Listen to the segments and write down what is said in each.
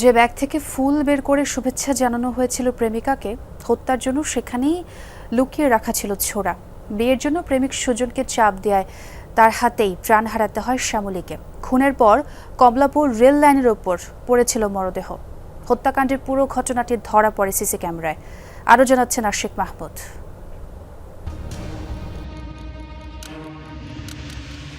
যে ব্যাগ থেকে ফুল বের করে শুভেচ্ছা জানানো হয়েছিল প্রেমিকাকে, হত্যার জন্য সেখানেই লুকিয়ে রাখা ছিল ছোড়া। বিয়ের জন্য প্রেমিক সুজনকে চাপ দেয় তার হাতেই প্রাণ হারাতে হয় শ্যামলীকে। খুনের পর কমলাপুর রেল লাইনের ওপর পড়েছিল মরদেহ। হত্যাকাণ্ডের পুরো ঘটনাটি ধরা পড়ে সিসি ক্যামেরায়। আরও জানাচ্ছেন আশিক মাহমুদ।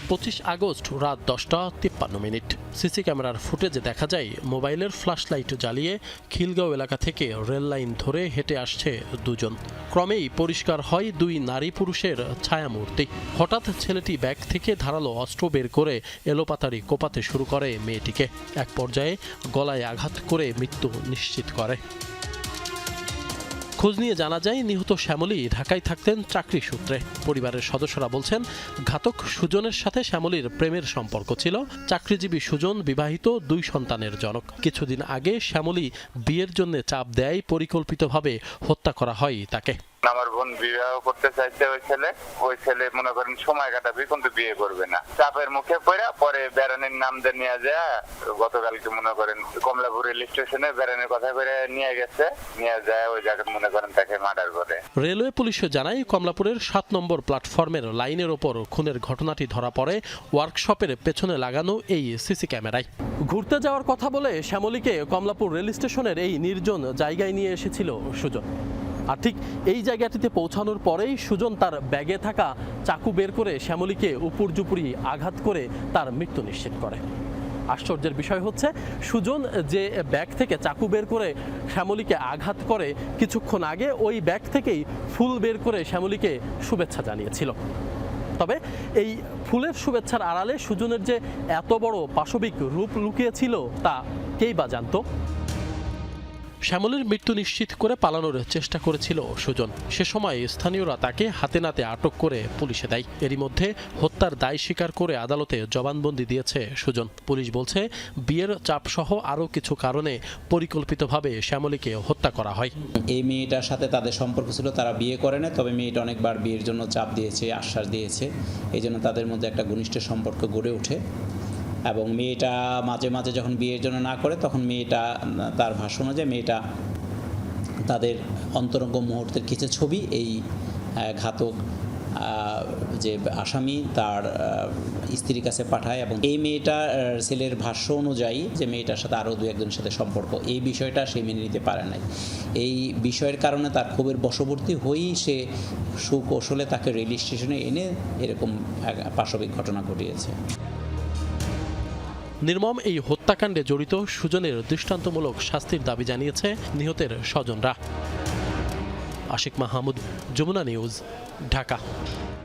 পঁচিশ আগস্ট রাত দশটা তিপ্পান্ন মিনিট। সিসি ক্যামেরার ফুটেজে দেখা যায়, মোবাইলের ফ্ল্যাশ লাইট জ্বালিয়ে খিলগাঁও এলাকা থেকে রেল লাইন ধরে হেঁটে আসছে দুজন। ক্রমেই পরিষ্কার হয় দুই নারী পুরুষের ছায়ামূর্তি। হঠাৎ ছেলেটি ব্যাগ থেকে ধারালো অস্ত্র বের করে এলোপাতাড়ি কোপাতে শুরু করে মেয়েটিকে। এক পর্যায়ে গলায় আঘাত করে মৃত্যু নিশ্চিত করে। খোঁজ নিয়ে জানা যায়, নিহত শ্যামলী ঢাকায় থাকতেন চাকরি সূত্রে। পরিবারের সদস্যরা বলছেন, ঘাতক সুজনের সাথে শ্যামলীর প্রেমের সম্পর্ক ছিল। চাকরিজীবী সুজন বিবাহিত, দুই সন্তানের জনক। কিছুদিন আগে শ্যামলী বিয়ের জন্য চাপ দেয়, পরিকল্পিতভাবে হত্যা করা হয় তাকে। আমার বোন বিবাহ করতে চাইছে ওই ছেলে ওই ছেলে মনে করেন সময় কাটাবে, কিন্তু বিয়ে করবে না। চাপের মুখে পড়ে, পরে বেড়ানির নাম দিয়ে নিয়ে যায়। গতকালকে মনে করেন কমলাপুর রেল স্টেশনে বেড়ানির কথা করে নিয়ে গেছে। নিয়ে যায়, ওই জায়গা মনে করেন তাকে মার্ডার করে। রেলওয়ে পুলিশও জানায়, কমলাপুরের সাত নম্বর প্ল্যাটফর্মের লাইনের ওপর খুনের ঘটনাটি ধরা পড়ে, ওয়ার্কশপের পেছনে লাগানো এই সিসি ক্যামেরায়। ঘুরতে যাওয়ার কথা বলে শ্যামলীকে কমলাপুর রেল স্টেশনের এই নির্জন জায়গায় নিয়ে এসেছিল সুজন। আর ঠিক এই জায়গাটিতে পৌঁছানোর পরেই সুজন তার ব্যাগে থাকা চাকু বের করে শ্যামলীকে উপর জুপুরি আঘাত করে তার মৃত্যু নিশ্চিত করে। আশ্চর্যের বিষয় হচ্ছে, সুজন যে ব্যাগ থেকে চাকু বের করে শ্যামলীকে আঘাত করে কিছুক্ষণ আগে, ওই ব্যাগ থেকেই ফুল বের করে শ্যামলীকে শুভেচ্ছা জানিয়েছিল। তবে এই ফুলের শুভেচ্ছার আড়ালে সুজনের যে এত বড় পাশবিক রূপ লুকিয়েছিল তা কেই বা জানতো? শ্যামলের মৃত্যু নিশ্চিত করে পালানোর চেষ্টা করেছিল সুজন। সে সময় স্থানীয়রা তাকে হাতে নাতে আটক করে পুলিশে দেয়। এরই মধ্যে হত্যার দায় স্বীকার করে আদালতে জবানবন্দি দিয়েছে সুজন। পুলিশ বলছে, বিয়ের চাপসহ আরও কিছু কারণে পরিকল্পিতভাবে শ্যামলীকে হত্যা করা হয়। এই মেয়েটার সাথে তাদের সম্পর্ক ছিল, তারা বিয়ে করে না তবে মেয়েটা অনেকবার বিয়ের জন্য চাপ দিয়েছে, আশ্বাস দিয়েছে। এই জন্য তাদের মধ্যে একটা ঘনিষ্ঠ সম্পর্ক গড়ে ওঠে। এবং মেয়েটা মাঝে মাঝে যখন বিয়ের জন্য না করে, তখন মেয়েটা, তার ভাষ্য অনুযায়ী মেয়েটা তাদের অন্তরঙ্গ মুহূর্তের কিছু ছবি, এই ঘাতক যে আসামি তার স্ত্রীর কাছে পাঠায় এবং এই মেয়েটা ছেলের ভাষ্য অনুযায়ী যে মেয়েটার সাথে আরও দু একজনের সাথে সম্পর্ক, এই বিষয়টা সে মেনে নিতে পারে নাই। এই বিষয়ের কারণে তার ক্ষোভের বশবর্তী হয়েই সে সুকৌশলে তাকে রেল স্টেশনে এনে এরকম পাশবিক ঘটনা ঘটিয়েছে। নির্মম এই হত্যাকাণ্ডে জড়িত সুজনের দৃষ্টান্তমূলক শাস্তির দাবি জানিয়েছে নিহতের স্বজনরা। আশিক মাহমুদ, যমুনা নিউজ, ঢাকা।